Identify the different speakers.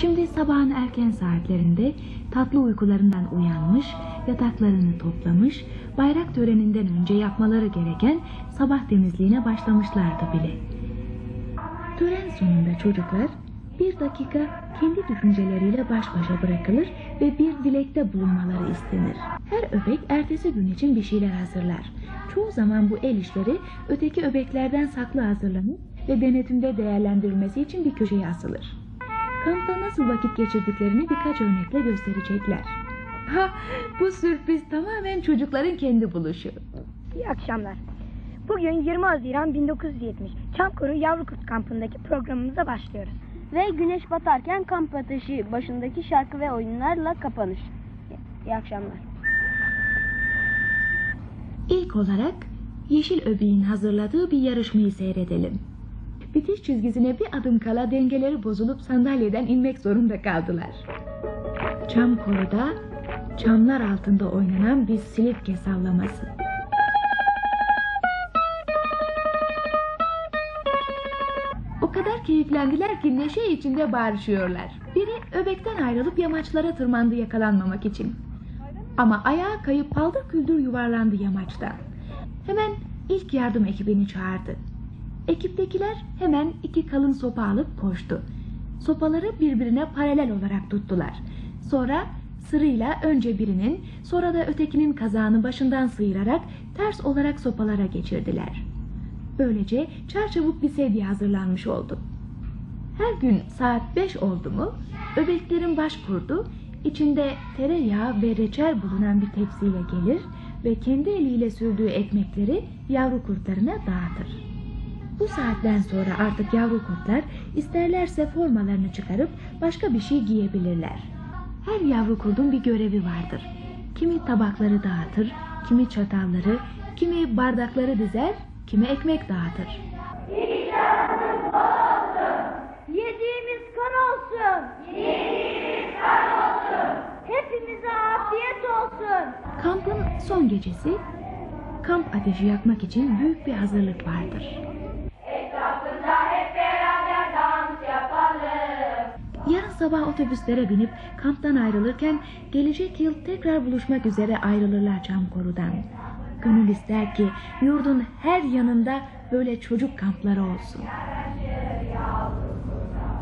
Speaker 1: Şimdi sabahın erken saatlerinde tatlı uykularından uyanmış, yataklarını toplamış, bayrak töreninden önce yapmaları gereken sabah temizliğine başlamışlardı bile. Tören sonunda çocuklar bir dakika kendi düşünceleriyle baş başa bırakılır ve bir dilekte bulunmaları istenir. Her öbek ertesi gün için bir şeyler hazırlar. Çoğu zaman bu el işleri öteki öbeklerden saklı hazırlanır ve denetimde değerlendirilmesi için bir köşeye asılır. Kampta nasıl vakit geçirdiklerini birkaç örnekle gösterecekler. Ha, bu sürpriz tamamen çocukların kendi buluşu.
Speaker 2: İyi akşamlar. Bugün 20 Haziran 1970 Çamkuru Yavrukurt kampındaki programımıza başlıyoruz.
Speaker 3: Ve güneş batarken kamp ateşi başındaki şarkı ve oyunlarla kapanış. İyi akşamlar.
Speaker 1: İlk olarak Yeşil Öbeğin hazırladığı bir yarışmayı seyredelim. Bitiş çizgisine bir adım kala dengeleri bozulup sandalyeden inmek zorunda kaldılar. Çam koruda çamlar altında oynanan bir silifke sallaması. O kadar keyiflendiler ki neşe içinde bağırışıyorlar. Biri öbekten ayrılıp yamaçlara tırmandı yakalanmamak için. Ama ayağa kayıp paldır küldür yuvarlandı yamaçtan. Hemen ilk yardım ekibini çağırdı. Ekiptekiler hemen iki kalın sopa alıp koştu. Sopaları birbirine paralel olarak tuttular. Sonra sırıyla önce birinin sonra da ötekinin kazağını başından sıyırarak ters olarak sopalara geçirdiler. Böylece çarçabuk bir sedye hazırlanmış oldu. Her gün saat 5 oldu mu öbeklerin baş kurdu içinde tereyağı ve reçel bulunan bir tepsiyle gelir ve kendi eliyle sürdüğü ekmekleri yavru kurtlarına dağıtır. Bu saatten sonra artık yavru kurtlar isterlerse formalarını çıkarıp başka bir şey giyebilirler. Her yavru kurdun bir görevi vardır. Kimi tabakları dağıtır, kimi çatalları, kimi bardakları dizer, kimi ekmek dağıtır.
Speaker 3: Yediğimiz kan olsun. Yediğimiz kan olsun. Hepimize afiyet olsun.
Speaker 1: Kampın son gecesi kamp ateşi yakmak için büyük bir hazırlık vardır. Sabah otobüslere binip kamptan ayrılırken gelecek yıl tekrar buluşmak üzere ayrılırlar Çamkoru'dan. Gönül ister ki yurdun her yanında böyle çocuk kampları olsun.